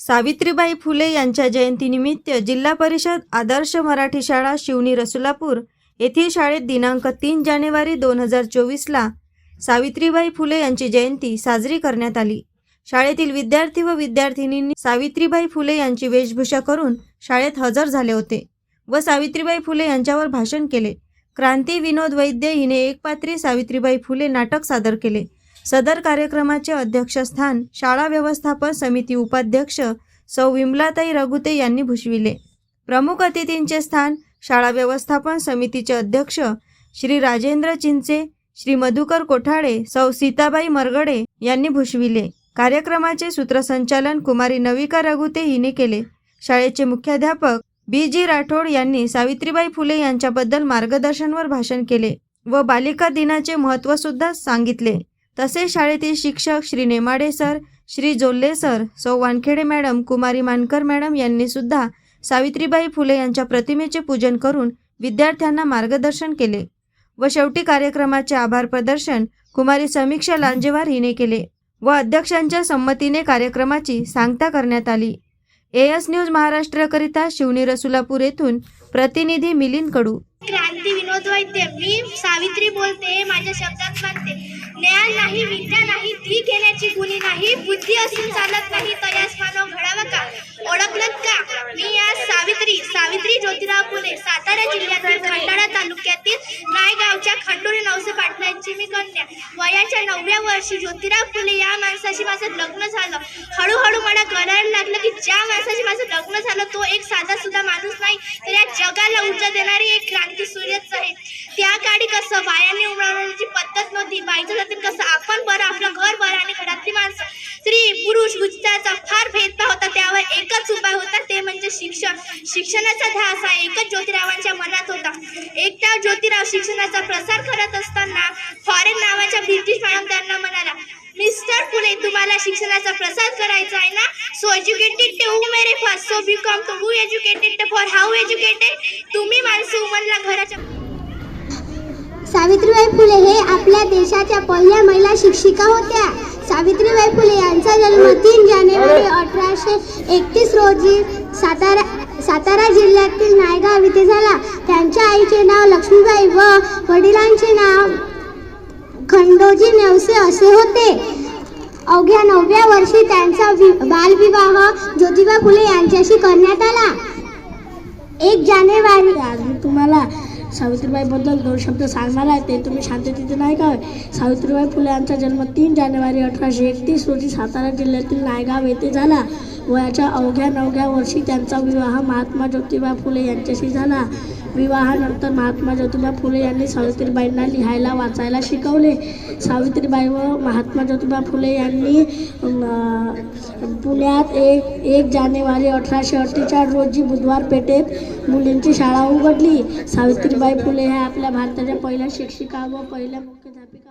सावित्रीबाई फुले यांच्या जयंतीनिमित्त जिल्हा परिषद आदर्श मराठी शाळा शिवनी रसुलापूर येथील शाळेत दिनांक तीन जानेवारी दोन हजार चोवीसला सावित्रीबाई फुले यांची जयंती साजरी करण्यात आली. शाळेतील विद्यार्थी व विद्यार्थिनींनी सावित्रीबाई फुले यांची वेशभूषा करून शाळेत हजर झाले होते व सावित्रीबाई फुले यांच्यावर भाषण केले. क्रांती विनोद वैद्य हिने एकपात्री सावित्रीबाई फुले नाटक सादर केले. सदर कार्यक्रमाचे अध्यक्षस्थान शाळा व्यवस्थापन समिती उपाध्यक्ष सौ विमलाताई रघुते यांनी भूषविले. प्रमुख अतिथींचे स्थान शाळा व्यवस्थापन समितीचे अध्यक्ष श्री राजेंद्र चिंचे श्री मधुकर कोठाळे सौ सीताबाई मरगडे यांनी भूषविले. कार्यक्रमाचे सूत्रसंचालन कुमारी नविका रघुते हिने केले. शाळेचे मुख्याध्यापक बी जी राठोड यांनी सावित्रीबाई फुले यांच्याबद्दल मार्गदर्शनवर भाषण केले व बालिका दिनाचे महत्त्वसुद्धा सांगितले. तसेच शाळेतील शिक्षक श्री नेमाडे सर श्री जोल्ले सर सौ वानखेडे मॅडम कुमारी मानकर मॅडम यांनी सुद्धा सावित्रीबाई फुले यांच्या प्रतिमेचे पूजन करून विद्यार्थ्यांना मार्गदर्शन केले व शेवटी कार्यक्रमाचे आभार प्रदर्शन कुमारी समीक्षा लांजेवार हिने केले व अध्यक्षांच्या संमतीने कार्यक्रमाची सांगता करण्यात आली. एएस न्यूज महाराष्ट्राकरिता शिवनी रसुलापूर येथून प्रतिनिधी मिलिंद कडू. क्रांती विनोद वैद्य. मी सावित्री बोलते माझ्या शब्दात मानते ज्ञान नाही विद्या नाही ती घेण्याची गुणी नाही बुद्धी असून चालत नाही तयास मानव घडावा का ओळखलत का मी या सावित्री सावित्री ज्योतिराव फुले सातारा जिल्ह्यातील खंडाळा तालुक्यातील गावच्या खंडोरी नवसे पाटलांची मी कन्या. वयाच्या नवव्या वर्षी ज्योतिराव फुले या माणसाशी माझं लग्न झालं. हळूहळू मला कळायला लागलं की ज्या माणसाशी माझं लग्न झालं तो एक साधा सुद्धा माणूस नाही. तर या जगाला ऊर्जा देणारी एक क्रांती सूर्यच आहे. त्या काळी कसं बायांनी उमळवण्याची पद्धत नव्हती बाईच्या जातील कसं आपण शिक्षण शिक्षणाचा ध्यास हा एकच ज्योतिरावांच्या मनात होता. एकटा ज्योतिराव शिक्षणाचा प्रसार करत असताना फॉरेन नावाच्या ब्रिटिश मॅडम त्यांना म्हणाला मिस्टर फुले तुम्हाला शिक्षणाचा प्रसार करायचा आहे ना? सो एज्युकेटेड ते हू मेरे फर्स्ट सो बिकॉम टू हू एज्युकेटेड फॉर हाऊ एज्युकेटेड तुम्ही माणसं उमनला घराच्या सावित्रीबाई फुले हे आपल्या देशाच्या पहिल्या महिला शिक्षिका होत्या. सावित्रीबाई फुले यांचा जन्म तीन जानेवारी अठराशे एकतीस रोजी सातारा सातारा जिल्ह्यातील नायगाव येथे झाला त्यांच्या आईचे नाव लक्ष्मीबाई व वडिलांचे नाव खंडोजी नेवसे असे होते. अवघ्या नवव्या वर्षी त्यांचा वि बालविवाह ज्योतिबा फुले यांच्याशी करण्यात आला. एक जानेवारी आज मी तुम्हाला सावित्रीबाईबद्दल दोन शब्द सांगणार आहे ते तुम्ही शांततेचे नायगाव सावित्रीबाई फुले यांचा जन्म तीन जानेवारी अठराशे एकतीस रोजी सातारा जिल्ह्यातील नायगाव येथे झाला. वयाच्या अवघ्या नवघ्या वर्षी त्यांचा विवाह महात्मा ज्योतिबा फुले यांच्याशी झाला. विवाहानंतर महात्मा ज्योतिबा फुले यांनी सावित्रीबाईंना लिहायला वाचायला शिकवले. सावित्रीबाई व महात्मा ज्योतिबा फुले यांनी पुण्यात एक एक जानेवारी अठराशे अठ्ठेचाळीस रोजी बुधवार पेठेत मुलींची शाळा उघडली. सावित्रीबाई फुले ह्या आपल्या भारताच्या पहिल्या शिक्षिका व पहिल्या मुख्याध्यापिका